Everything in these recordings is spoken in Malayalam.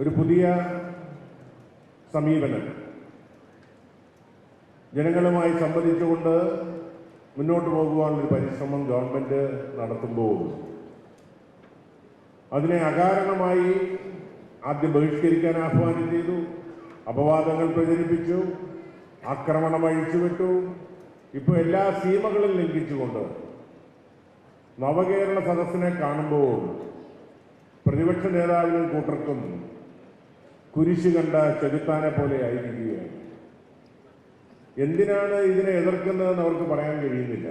ഒരു പുതിയ സമീപനം. ജനങ്ങളുമായി സംവദിച്ചുകൊണ്ട് മുന്നോട്ട് പോകുവാനുള്ളൊരു പരിശ്രമം ഗവൺമെന്റ് നടത്തുമ്പോൾ അതിനെ അകാരണമായി ആദ്യം ബഹിഷ്കരിക്കാൻ ആഹ്വാനം ചെയ്തു അപവാദങ്ങൾ പ്രചരിപ്പിച്ചു ആക്രമണം അഴിച്ചുവിട്ടു. ഇപ്പൊ എല്ലാ സീമകളും ലംഘിച്ചുകൊണ്ട് നവകേരള സദസ്സിനെ കാണുമ്പോൾ പ്രതിപക്ഷ നേതാവിനും കൂട്ടർക്കും കുരിശ് കണ്ട ചെകുത്താനെ പോലെ ആയിരിക്കുകയാണ്. എന്തിനാണ് ഇതിനെ എതിർക്കുന്നതെന്ന് അവർക്ക് പറയാൻ കഴിയുന്നില്ല.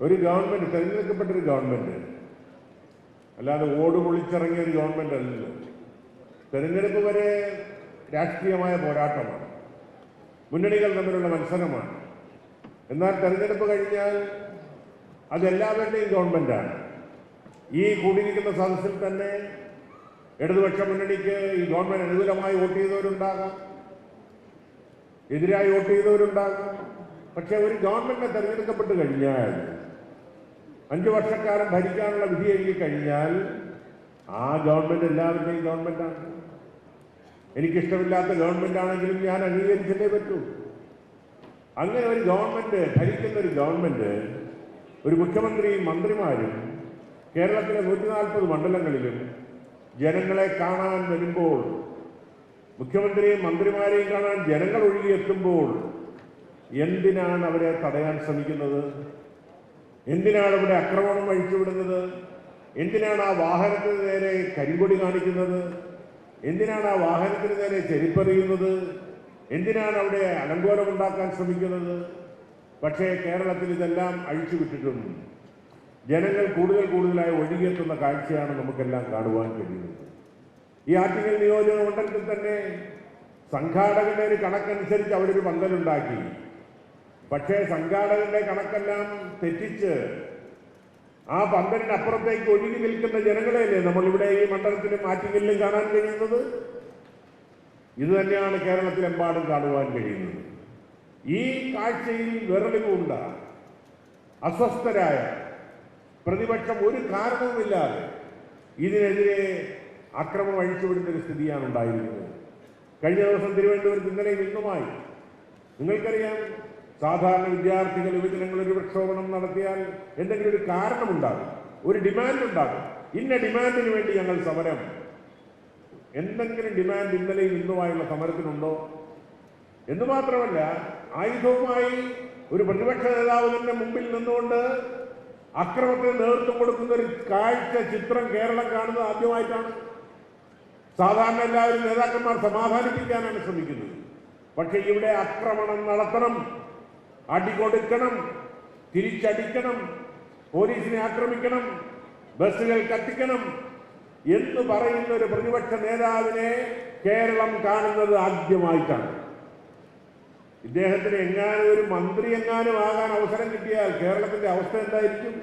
ഒരു ഗവൺമെന്റ് തെരഞ്ഞെടുക്കപ്പെട്ട ഒരു ഗവൺമെന്റ്. അല്ലാതെ ഓട് പൊളിച്ചിറങ്ങിയ ഒരു ഗവൺമെന്റ് അല്ലല്ലോ. തെരഞ്ഞെടുപ്പ് വരെ രാഷ്ട്രീയമായ പോരാട്ടമാണ്. മുന്നണികൾ തമ്മിലുള്ള മത്സരമാണ്. എന്നാൽ തെരഞ്ഞെടുപ്പ് കഴിഞ്ഞാൽ അതെല്ലാവരുടെയും ഗവൺമെന്റാണ്. ഈ കൂടിയിരിക്കുന്ന സദസ്സിൽ തന്നെ ഇടതുപക്ഷ മുന്നണിക്ക് ഈ ഗവൺമെന്റ് അനുകൂലമായി വോട്ട് ചെയ്തവരുണ്ടാകാം. എതിരായി വോട്ട് ചെയ്തവരുണ്ടാകാം. പക്ഷെ ഒരു ഗവൺമെന്റിനെ തെരഞ്ഞെടുക്കപ്പെട്ട് കഴിഞ്ഞാൽ അഞ്ചു വർഷക്കാലം ഭരിക്കാനുള്ള വിധി എഴുതി കഴിഞ്ഞാൽ ആ ഗവൺമെന്റ് എല്ലാവരുടെയും ഗവൺമെന്റാണ്. എനിക്കിഷ്ടമില്ലാത്ത ഗവൺമെന്റ് ആണെങ്കിലും ഞാൻ അംഗീകരിച്ചേ പറ്റൂ. അങ്ങനെ ഒരു ഗവൺമെന്റ് ഭരിക്കുന്ന ഒരു ഗവൺമെന്റ് ഒരു മുഖ്യമന്ത്രിയും മന്ത്രിമാരും കേരളത്തിലെ നൂറ്റി നാൽപ്പത് മണ്ഡലങ്ങളിലും ജനങ്ങളെ കാണാൻ വരുമ്പോൾ മുഖ്യമന്ത്രിയും മന്ത്രിമാരെയും കാണാൻ ജനങ്ങൾ ഒഴുകിയെത്തുമ്പോൾ എന്തിനാണ് അവരെ തടയാൻ ശ്രമിക്കുന്നത്? എന്തിനാണ് ഇവിടെ അക്രമണം അഴിച്ചുവിടുന്നത്? എന്തിനാണ് ആ വാഹനത്തിന് നേരെ കരിങ്കൊടി കാണിക്കുന്നത്? എന്തിനാണ് ആ വാഹനത്തിന് നേരെ ചെരിപ്പറിയുന്നത്? എന്തിനാണ് അവിടെ അലങ്കോലമുണ്ടാക്കാൻ ശ്രമിക്കുന്നത്? പക്ഷേ കേരളത്തിൽ ഇതെല്ലാം അഴിച്ചുവിട്ടിട്ടും ജനങ്ങൾ കൂടുതൽ കൂടുതലായി ഒഴുകിയെത്തുന്ന കാഴ്ചയാണ് നമുക്കെല്ലാം കാണുവാൻ കഴിയുന്നത്. ഈ ആറ്റിങ്ങൽ നിയോജക മണ്ഡലത്തിൽ തന്നെ സംഘാടകന്റെ ഒരു കണക്കനുസരിച്ച് അവരൊരു പന്തലുണ്ടാക്കി. പക്ഷേ സംഘാടകന്റെ കണക്കെല്ലാം തെറ്റിച്ച് ആ പന്തലിനപ്പുറത്തേക്ക് ഒഴുകി നിൽക്കുന്ന ജനങ്ങളെയല്ലേ നമ്മളിവിടെ ഈ മണ്ഡലത്തിലും ആറ്റിങ്ങലിലും കാണാൻ കഴിയുന്നത്? ഇത് തന്നെയാണ് കേരളത്തിലെമ്പാടും കാണുവാൻ കഴിയുന്നത്. ഈ കാഴ്ചയിൽ വിരളിവുണ്ട അസ്വസ്ഥരായ പ്രതിപക്ഷം ഒരു കാരണവുമില്ലാതെ ഇതിനെതിരെ അക്രമം അഴിച്ചുവിടുന്ന ഒരു സ്ഥിതിയാണ് ഉണ്ടായിരുന്നത് കഴിഞ്ഞ ദിവസം തിരുവനന്തപുരത്ത് ഇന്നലെയും ഇന്നുമായി നിങ്ങൾക്കറിയാം സാധാരണ വിദ്യാർത്ഥികൾ യുവജനങ്ങൾ ഒരു പ്രക്ഷോഭണം നടത്തിയാൽ എന്തെങ്കിലും ഒരു കാരണമുണ്ടാകും ഒരു ഡിമാൻഡ് ഉണ്ടാകും ഇന്ന ഡിമാൻഡിന് വേണ്ടി ഞങ്ങൾ സമരം. എന്തെങ്കിലും ഡിമാൻഡ് ഇന്നലെയും ഇന്നുമായുള്ള സമരത്തിനുണ്ടോ? എന്ന് മാത്രമല്ല ആയുധവുമായി ഒരു പ്രതിപക്ഷ നേതാവ് തന്നെ മുമ്പിൽ നിന്നുകൊണ്ട് അക്രമത്തിന് നേതൃത്വം കൊടുക്കുന്ന ഒരു കാഴ്ച ചിത്രം കേരളം കാണുന്നത് ആദ്യമായിട്ടാണ്. സാധാരണ എല്ലാവരും നേതാക്കന്മാർ സമാധാനിപ്പിക്കാനാണ് ശ്രമിക്കുന്നത്. പക്ഷെ ഇവിടെ ആക്രമണം നടത്തണം അടികൊടുക്കണം തിരിച്ചടിക്കണം പോലീസിനെ ആക്രമിക്കണം ബസ്സുകൾ കത്തിക്കണം എന്ന് പറയുന്ന ഒരു പ്രതിപക്ഷ നേതാവിനെ കേരളം കാണുന്നത് ആദ്യമായിട്ടാണ്. ഇദ്ദേഹത്തിന് എങ്ങാനും ഒരു മന്ത്രി എങ്ങാനും ആകാൻ അവസരം കിട്ടിയാൽ കേരളത്തിന്റെ അവസ്ഥ എന്തായിരിക്കും?